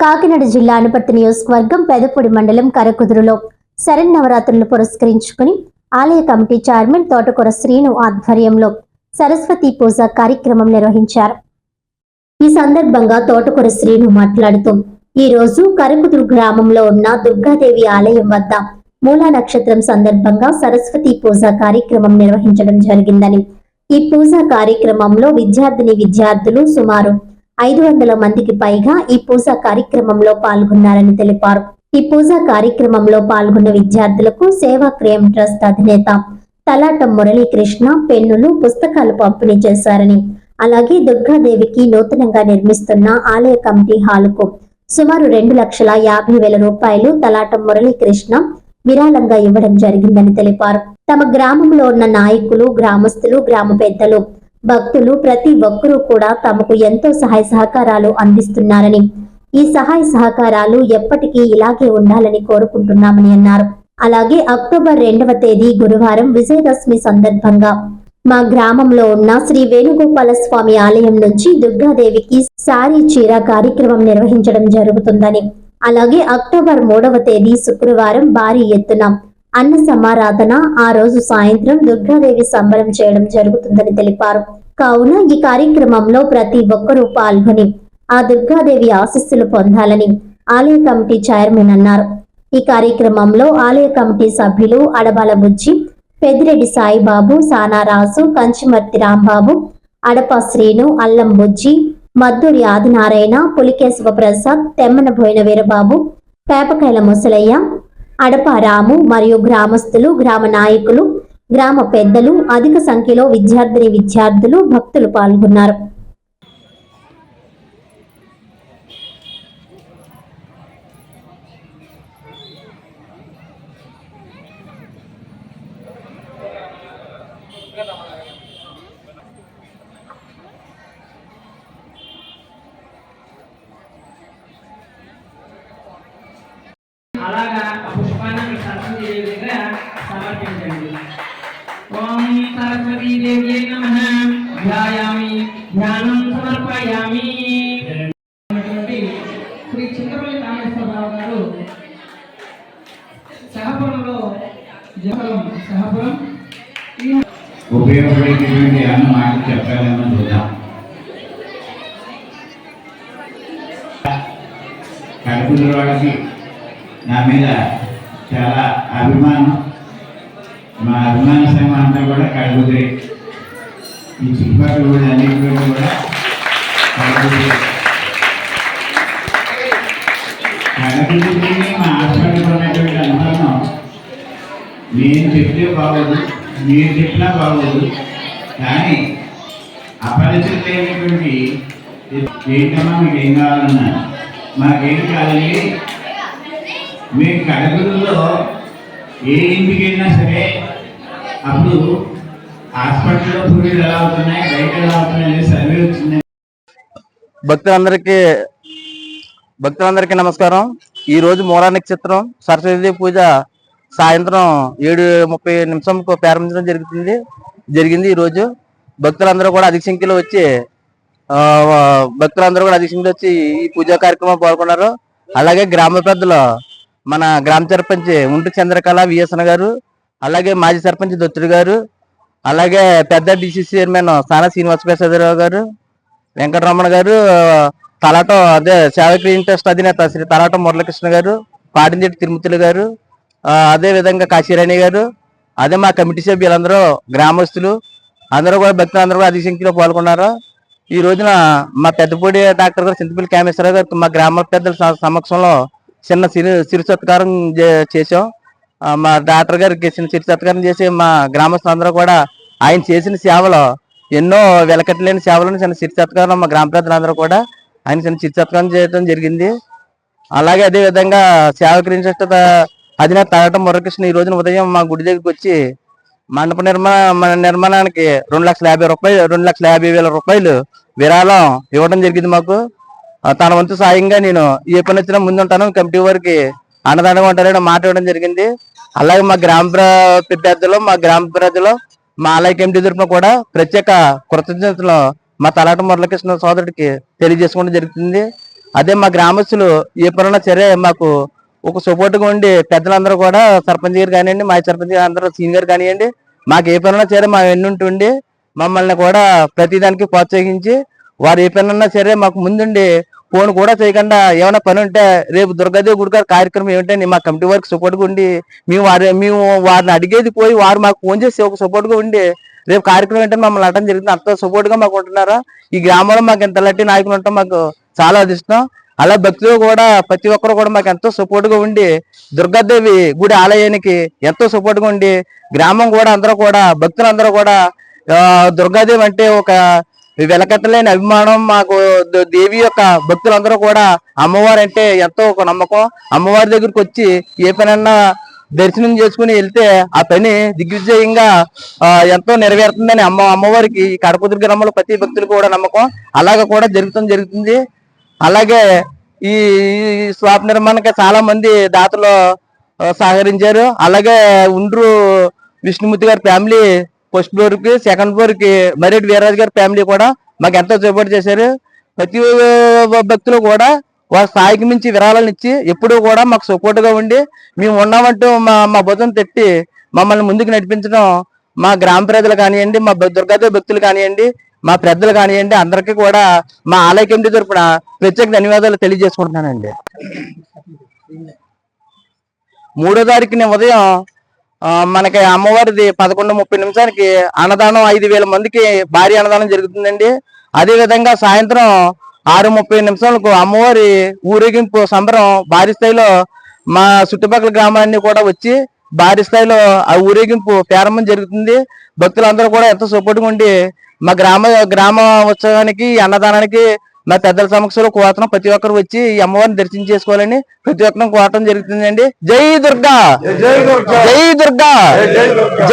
కాకినాడ జిల్లా అనుపర్తి నియోజకవర్గం పెదపూడి మండలం కరకుదురులో శరన్నవరాత్రులను పురస్కరించుకుని ఆలయ కమిటీ చైర్మన్ తోటకూర శ్రీను ఆధ్వర్యంలో సరస్వతి పూజ కార్యక్రమం నిర్వహించారు. ఈ సందర్భంగా తోటకూర శ్రీను మాట్లాడుతూ ఈ రోజు కరకుదురు గ్రామంలో ఉన్న దుర్గాదేవి ఆలయం వద్ద మూలా నక్షత్రం సందర్భంగా సరస్వతి పూజ కార్యక్రమం నిర్వహించడం జరిగిందని ఈ పూజా కార్యక్రమంలో విద్యార్థిని విద్యార్థులు సుమారు ఐదు వందల మందికి పైగా ఈ పూజా కార్యక్రమంలో పాల్గొన్నారని తెలిపారు. ఈ పూజా కార్యక్రమంలో పాల్గొన్న విద్యార్థులకు సేవా క్రియం ట్రస్ట్ అధినేత తలాటం మురళీకృష్ణ పెన్నులు పుస్తకాలు పంపిణీ చేశారని అలాగే దుర్గాదేవికి నూతనంగా నిర్మిస్తున్న ఆలయ కమిటీ హాలుకు సుమారు రెండు లక్షల యాభై వేల రూపాయలు తలాటం మురళీకృష్ణ విరాళంగా ఇవ్వడం జరిగిందని తెలిపారు. తమ గ్రామంలో ఉన్న నాయకులు గ్రామస్తులు గ్రామ పెద్దలు భక్తులు ప్రతి ఒక్కరూ కూడా తమకు ఎంతో సహాయ సహకారాలు అందిస్తున్నారని ఈ సహాయ సహకారాలు ఎప్పటికీ ఇలాగే ఉండాలని కోరుకుంటున్నామని అన్నారు. అలాగే అక్టోబర్ రెండవ తేదీ గురువారం విజయదశమి సందర్భంగా మా గ్రామంలో ఉన్న శ్రీ వేణుగోపాల స్వామి ఆలయం నుంచి దుర్గాదేవికి సారీ చీర కార్యక్రమం నిర్వహించడం జరుగుతుందని అలాగే అక్టోబర్ మూడవ తేదీ శుక్రవారం భారీ ఎత్తున అన్న సమారాధన ఆ రోజు సాయంత్రం దుర్గాదేవి సంబరం చేయడం జరుగుతుందని తెలిపారు. కావున ఈ కార్యక్రమంలో ప్రతి ఒక్కరూ పాల్గొని ఆ దుర్గాదేవి ఆశీస్సులు పొందాలని ఆలయ కమిటీ చైర్మన్ అన్నారు. ఈ కార్యక్రమంలో ఆలయ కమిటీ సభ్యులు అడబాల బుజ్జి పెద్దిరెడ్డి సాయిబాబు సానారాసు కంచిమర్తి రాంబాబు అడప శ్రీను అల్లం బుజ్జి మద్దూరి ఆదినారాయణ పులికేశవ ప్రసాద్ తెమ్మన బోయిన వీరబాబు పేపకాయల ముసలయ్య అడప రాము మరియు గ్రామస్తులు గ్రామ నాయకులు గ్రామ పెద్దలు అధిక సంఖ్యలో విద్యార్థిని విద్యార్థులు భక్తులు పాల్గొన్నారు. అలాగా ధ్యానం సమర్పయామి. శ్రీ చింతపల్లి కామేశ్వరరావు గారు సహపురంలో జలం సహపురం. ఉపయోగపడేటటువంటి అన్న మాట చెప్పాలని చూద్దాం. కడుపుల వాళ్ళకి నా మీద చాలా అభిమానం. మా అభిమాన సంఘం అంతా కూడా కడుపుదే ఈ చుట్టుపక్కల కూడా అన్నింటిలో కూడా కడుపుదే మా హాస్పిటల్ అనుభవం. నేను చెప్తే బాగోదు మీరు చెప్పినా బాగోదు కానీ అపరిచిత అయినటువంటి ఏంటమ్మా మీకు ఏం కావాలన్నా? మాకేం కావాలి? మేము కడపలో ఏ ఇంటికి వెళ్ళినా సరే అప్పుడు హాస్పిటల్లో పురుగులు ఎలా అవుతున్నాయి బయట ఎలా అవుతున్నాయి సర్వే వచ్చింది భక్తులందరికీ భక్తులందరికీ నమస్కారం. ఈ రోజు మూలా చిత్రం సరస్వతి పూజ సాయంత్రం ఏడు ముప్పై నిమిషంకు ప్రారంభించడం జరుగుతుంది. జరిగింది ఈరోజు భక్తులందరూ కూడా అధిక సంఖ్యలో వచ్చి భక్తులందరూ కూడా అధిక సంఖ్యలో వచ్చి ఈ పూజా కార్యక్రమం పాల్గొన్నారు. అలాగే గ్రామ పెద్దలు మన గ్రామ సర్పంచ్ ఉంటు చంద్రకళ విఎస్ఎన్ గారు అలాగే మాజీ సర్పంచ్ దొత్తుడు గారు అలాగే పెద్ద డిసిసి చైర్మన్ సానా శ్రీనివాస ప్రసాదరావు గారు వెంకటరమణ గారు తలాటం అదే సేవకి ఇంట్రెస్ట్ అధినేత శ్రీ తలాట మురళకృష్ణ గారు పాడింజెట్టి తిరుమతులు గారు అదే విధంగా కాశీరాణి గారు అదే మా కమిటీ సభ్యులందరూ గ్రామస్తులు అందరూ కూడా భక్తులు అందరూ కూడా అధిక సంఖ్యలో పాల్గొన్నారు. ఈ రోజున మా పెద్దపూడి డాక్టర్ గారు చింతపల్లి కామేశ్వరరావు గారు మా గ్రామ పెద్దల సమక్షంలో చిన్న సిరి సిరి సత్కారం చే- చేశాం. మా డాక్టర్ గారికి చిన్న సిరి సత్కారం చేసి మా గ్రామస్తులందరూ కూడా ఆయన చేసిన సేవలు ఎన్నో వెలకట్టలేని సేవలను చిన్న చిరుచత్కారం మా గ్రామ ప్రజలందరూ కూడా ఆయన చిన్న చిరుచత్కారం చేయడం జరిగింది. అలాగే అదే విధంగా సేవకరించట అధినేత తాగటం మురకృష్ణ ఈ రోజున ఉదయం మా గుడి దగ్గరికి వచ్చి మండప నిర్మాణ మన నిర్మాణానికి రెండు లక్షల యాభై రూపాయలు రెండు లక్షల యాభై వేల రూపాయలు విరాళం ఇవ్వడం జరిగింది మాకు. తన వంతు సాయంగా నేను ఏ పని వచ్చినా ముందు ఉంటాను కమిటీ వారికి అన్నదానంగా ఉంటారని మాట ఇవ్వడం జరిగింది. అలాగే మా గ్రామ ప్ర- మా గ్రామ ప్రజలు మా ఆలయ కమిటీ తరఫున కూడా ప్రత్యేక కృతజ్ఞతలు మా తలాట మురళకృష్ణ సోదరుడికి తెలియజేసుకోవడం జరుగుతుంది. అదే మా గ్రామస్తులు ఎప్పుడన్నా సరే మాకు ఒక సపోర్ట్గా ఉండి పెద్దలందరూ కూడా సర్పంచ్ గారు కానివ్వండి మా సర్పంచ్ అందరూ సీనియర్ కానివ్వండి మాకు ఏ పనున్నా సరే మా వెన్నుంటుండి మమ్మల్ని కూడా ప్రతిదానికి ప్రోత్సహించి వారు ఏ పనున్నా సరే మాకు ముందుండి ఫోన్ కూడా చేయకుండా ఏమైనా పని ఉంటే రేపు దుర్గాదేవి గుడి గారి కార్యక్రమం ఏమిటండి మా కమిటీ వారికి సపోర్ట్గా ఉండి మేము వారి మేము వారిని అడిగేది పోయి వారు మాకు ఫోన్ చేసి ఒక సపోర్ట్గా ఉండి రేపు కార్యక్రమం ఏంటంటే మమ్మల్ని అటెండ్ జరిగింది. అంత సపోర్ట్గా మాకు ఉంటున్నారా? ఈ గ్రామంలో మాకు ఎంత లట్టి నాయకులు ఉంటాం మాకు చాలా అదిష్టం. అలా భక్తులు కూడా ప్రతి ఒక్కరు కూడా మాకు ఎంతో సపోర్ట్గా ఉండి దుర్గాదేవి గుడి ఆలయానికి ఎంతో సపోర్ట్గా ఉండి గ్రామం కూడా అందరూ కూడా భక్తులందరూ కూడా దుర్గాదేవి అంటే ఒక వెలకట్టలేని అభిమానం మాకు దేవి యొక్క భక్తులందరూ కూడా అమ్మవారు అంటే ఎంతో ఒక నమ్మకం. అమ్మవారి దగ్గరికి వచ్చి ఏ పనన్నా దర్శనం చేసుకుని వెళ్తే ఆ పని దిగ్విజయంగా ఎంతో నెరవేరుతుందని అమ్మ అమ్మవారికి ఈ కడపదుర్గ గ్రామంలో ప్రతి భక్తులు కూడా నమ్మకం. అలాగ కూడా జరుగుతుంది జరుగుతుంది. అలాగే ఈ ఈ స్లాబ్ నిర్మాణానికి చాలా మంది దాతలు సహకరించారు. అలాగే ఉండ్రు విష్ణుమూర్తి గారి ఫ్యామిలీ ఫస్ట్ ఫ్లోర్కి సెకండ్ ఫ్లోర్కి మరెడ్డి వీర్రాజు గారి ఫ్యామిలీ కూడా మాకు ఎంతో సపోర్ట్ చేశారు. ప్రతి భక్తులు కూడా వారి స్థాయికి మించి విరాళాలు ఇచ్చి ఎప్పుడూ కూడా మాకు సపోర్ట్గా ఉండి మేము ఉన్నామంటూ మా మా బుధం తట్టి మమ్మల్ని ముందుకు నడిపించడం మా గ్రామ ప్రజలు కానివ్వండి మా దుర్గాదేవి భక్తులు కానివ్వండి మా పెద్దలు కానివ్వండి అందరికీ కూడా మా ఆలయ కమిటీ తరఫున ప్రత్యేక ధన్యవాదాలు తెలియజేసుకుంటున్నానండి. మూడో తారీఖున ఉదయం మనకి అమ్మవారిది పదకొండు ముప్పై నిమిషానికి అన్నదానం ఐదు వేల మందికి భారీ అన్నదానం జరుగుతుందండి. అదే విధంగా సాయంత్రం ఆరు ముప్పై నిమిషాలకు అమ్మవారి ఊరేగింపు సంబరం భారీ స్థాయిలో మా చుట్టుపక్కల గ్రామాలన్నీ కూడా వచ్చి భారీ స్థాయిలో ఆ ఊరేగింపు ప్రారంభం జరుగుతుంది. భక్తులందరూ కూడా ఎంతో సపోర్ట్గా ఉండి మా గ్రామ గ్రామ ఉత్సవానికి అన్నదానానికి మా పెద్దల సమక్షంలో కోరతం ప్రతి ఒక్కరు వచ్చి ఈ అమ్మవారిని దర్శనం చేసుకోవాలని ప్రతి ఒక్కరు కోరటం జరుగుతుందండి. జై దుర్గా! జై దుర్గా!